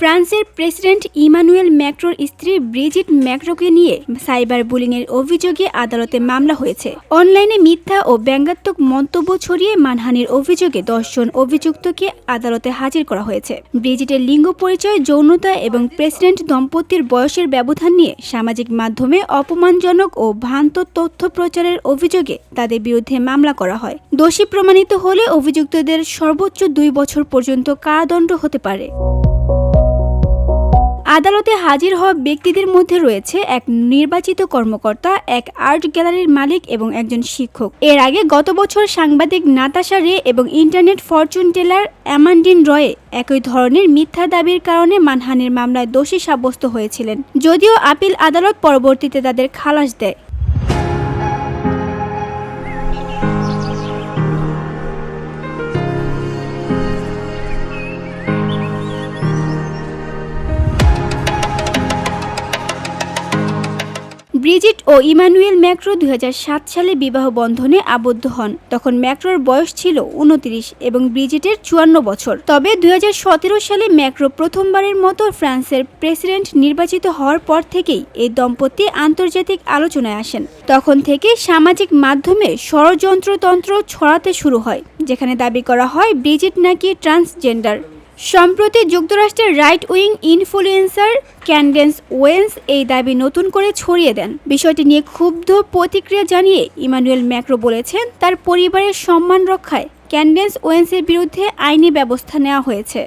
ফ্রান্সের president Emmanuel ম্যাক্রোর স্ত্রী Brigitte ম্যাক্রোকে নিয়ে সাইবার বুলিংয়ের অভিযোগে আদালতে মামলা হয়েছে। অনলাইনে মিথ্যা ও ব্যঙ্গাত্মক মন্তব্য ছড়িয়ে মানহানির অভিযোগে দশজন অভিযুক্তকে আদালতে হাজির করা হয়েছে। ব্রিজিটের লিঙ্গ পরিচয়, যৌনতা এবং প্রেসিডেন্ট দম্পতির বয়সের ব্যবধান নিয়ে সামাজিক মাধ্যমে অপমানজনক ও ভ্রান্ত তথ্য প্রচারের অভিযোগে তাদের বিরুদ্ধে মামলা করা হয়। দোষী প্রমাণিত হলে অভিযুক্তদের সর্বোচ্চ দুই বছর পর্যন্ত কারাদণ্ড হতে পারে। আদালতে হাজির হওয়া ব্যক্তিদের মধ্যে রয়েছে এক নির্বাচিত কর্মকর্তা, এক আর্ট গ্যালারির মালিক এবং একজন শিক্ষক। এর আগে গত বছর সাংবাদিক নাতাশা রে এবং ইন্টারনেট ফরচুন টেলার অ্যামান্ডিন রয়ে একই ধরনের মিথ্যা দাবির কারণে মানহানির মামলায় দোষী সাব্যস্ত হয়েছিলেন। যদিও আপিল আদালত পরবর্তীতে তাদের খালাস দেয়। ব্রিজিট ও ইমানুয়েল ম্যাক্রো দুই হাজার সাত সালে বিবাহ বন্ধনে আবদ্ধ হন। তখন ম্যাক্রোর বয়স ছিল উনত্রিশ এবং ব্রিজিটের চুয়ান্ন বছর। তবে দুই হাজার সতেরো সালে ম্যাক্রো প্রথমবারের মতো ফ্রান্সের প্রেসিডেন্ট নির্বাচিত হওয়ার পর থেকেই এই দম্পতি আন্তর্জাতিক আলোচনায় আসেন। তখন থেকে সামাজিক মাধ্যমে ষড়যন্ত্রতন্ত্র ছড়াতে শুরু হয়, যেখানে দাবি করা হয় ব্রিজিট নাকি ট্রান্সজেন্ডার। সম্প্রতি যুক্তরাষ্ট্রের right wing influencer Candace Owens এই দাবি নতুন করে ছড়িয়ে দেন। বিষয়টি নিয়ে ক্ষুব্ধ প্রতিক্রিয়া জানিয়ে ইমানুয়েল ম্যাক্রো বলেছেন, তার পরিবারের সম্মান রক্ষায় ক্যান্ডেন্স ওয়েন্সের বিরুদ্ধে আইনি ব্যবস্থা নেওয়া হয়েছে।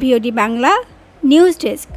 BOD Bangla, news desk.